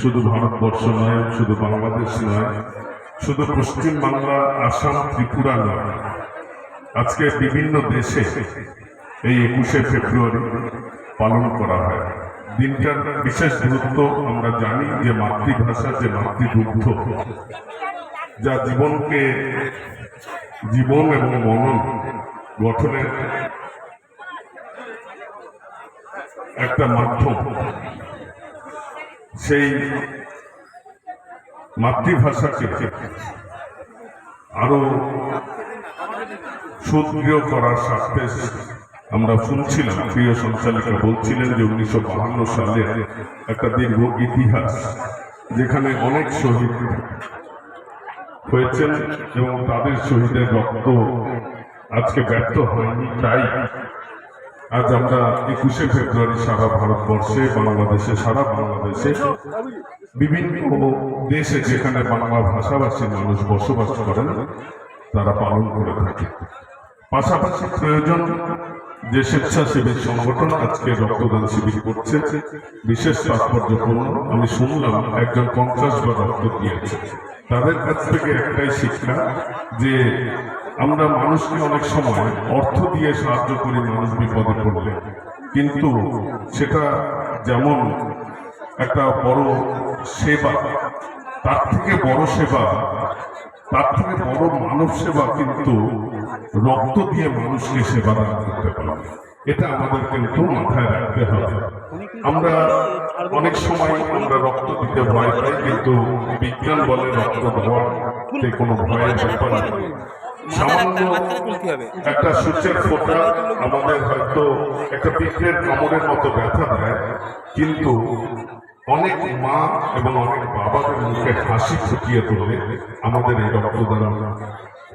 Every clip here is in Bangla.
শুধু ভারতবর্ষ নয়, শুধু বাংলাদেশ নয়, শুধু পশ্চিম বাংলা, আসাম, ত্রিপুরা নয়। আজকে বিভিন্ন দেশে এই একুশে ফেব্রুয়ারি পালন করা হয়। দিনটার বিশেষ গুরুত্ব আমরা জানি যে মাতৃভাষা, যে মাতৃদুগ্ধ যা জীবনকে, জীবন এবং মনন গঠনের একটা মাধ্যম। সেই মাতৃভাষাকে আরও সুদৃঢ় করার স্বার্থে আমরা শুনছিলাম, প্রিয় সঞ্চালিকা বলছিলেন যে উনিশশো বাহান্ন সালে একটা দীর্ঘ ইতিহাস যেখানে অনেক শহীদ হয়েছেন এবং তাদের শহীদের রক্ত আজকে ব্যর্থ হয়নি, তাই আজ আমরা একুশে ফেব্রুয়ারি সারা ভারতবর্ষে, বাংলাদেশে, সারা বাংলাদেশে বিভিন্ন দেশে যেখানে বাংলা ভাষাভাষী মানুষ বসবাস করেন, তারা পালন করে থাকে। পাশাপাশি প্রয়োজন যে স্বেচ্ছাসেবী সংগঠন আজকে রক্তদান শিবির করছে, বিশেষ তাৎপর্যপূর্ণ। আমি শুনলাম একজন পঞ্চাশ বার রক্ত দিয়েছে। তাদের কাছ থেকে একটাই শিক্ষা যে আমরা মানুষকে অনেক সময় অর্থ দিয়ে সাহায্য করি মানুষ বিপদে পড়লে। কিন্তু সেটা যেমন একটা বড় সেবা, তার থেকে বড় সেবা, তার থেকে বড় মানব সেবা কিন্তু রক্ত দিয়ে মানুষকে সেবা দান করতে পারে। এটা আমাদের কিন্তু মাথায় রাখতে হবে। আমরা অনেক সময় আমরা রক্ত দিতে ভয় পাই কিন্তু বিজ্ঞান বলে রক্ত দেওয়াতে কোনো ভয়ের ব্যাপার নেই। একটা সূচের ফোঁটা আমাদের হয়তো একটা পিঁপড়ের কামড়ের মতো ব্যথা দেয়, কিন্তু অনেক মা এবং অনেক বাবাদের মুখে হাসি ফুটিয়ে তোলে আমাদের এই রক্তদান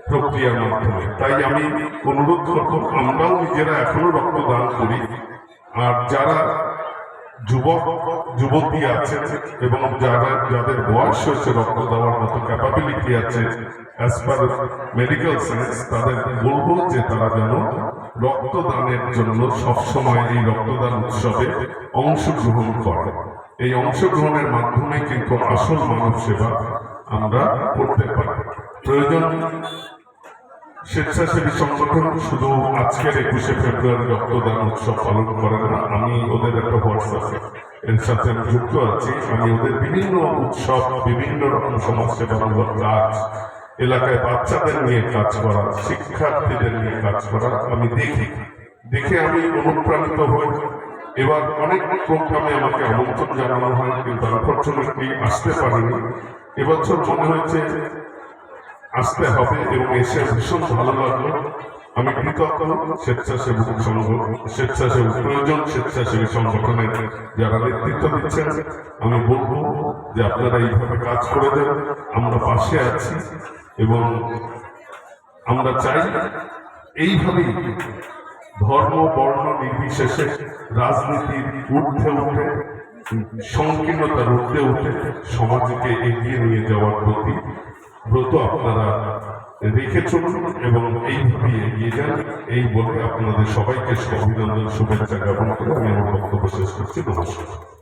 প্রক্রিয়ার মাধ্যমে। তাই আমি অনুরোধ করব, আমরাও নিজেরা এখনও রক্তদান করি। আর যারা যুবক, যুবতী আছে এবং যারা, যাদের বয়স হয়েছে রক্ত দেওয়ার মতো ক্যাপাবিলিটি আছে অ্যাজ পার মেডিকেল সায়েন্স তাদের বলব যে তারা যেন রক্তদানের জন্য সবসময় এই রক্তদান উৎসবে অংশগ্রহণ করে। এই অংশগ্রহণের মাধ্যমে কিন্তু আসল মানব সেবা আমরা করতে পারি। প্রয়োজন স্বেচ্ছাসেবী সংগঠন শুধু আজকের একুশে ফেব্রুয়ারি রক্তদান উৎসব পালন করে না, আমি ওদের একটা হোয়াটসঅ্যাপ এর সাথে আমি যুক্ত আছি। আমি ওদের বিভিন্ন উৎসব, বিভিন্ন রকম সমাজসেবামূলক কাজ, এলাকায় বাচ্চাদের নিয়ে কাজ করা, শিক্ষার্থীদের নিয়ে কাজ করা, আমি দেখি। দেখে আমি অনুপ্রাণিত হই। এবার অনেক প্রোগ্রামে আমাকে আমন্ত্রণ জানানো হয়, কিন্তু আনফর্চুনেটলি আসতে পারিনি। এবছর মনে হয়েছে আসতে হবে এবং এসে ভীষণ ভালো লাগল আমি কৃতজ্ঞ, স্বেচ্ছাসেবক সংঘ, স্বেচ্ছাসেবক প্রয়োজন, স্বেচ্ছাসেবী সংগঠনের যারা নেতৃত্ব দিচ্ছেন, আমি বলব যে আপনারা এইভাবে কাজ করে দেন। আমরা পাশে আছি এবং আমরা চাই এইভাবেই ধর্ম, বর্ণ নির্বিশেষে রাজনীতির ঊর্ধ্বে উঠে, সংকীর্ণতার ঊর্ধ্বে উঠে সমাজকে এগিয়ে নিয়ে যাওয়ার প্রতি ব্রত আপনারা রেখে চলুন এবং এইভাবে এগিয়ে যান। এই বলে আপনাদের সবাইকে অভিনন্দন, শুভেচ্ছা জ্ঞাপন করে আমি আমার বক্তব্য শেষ করছি। নমস্কার।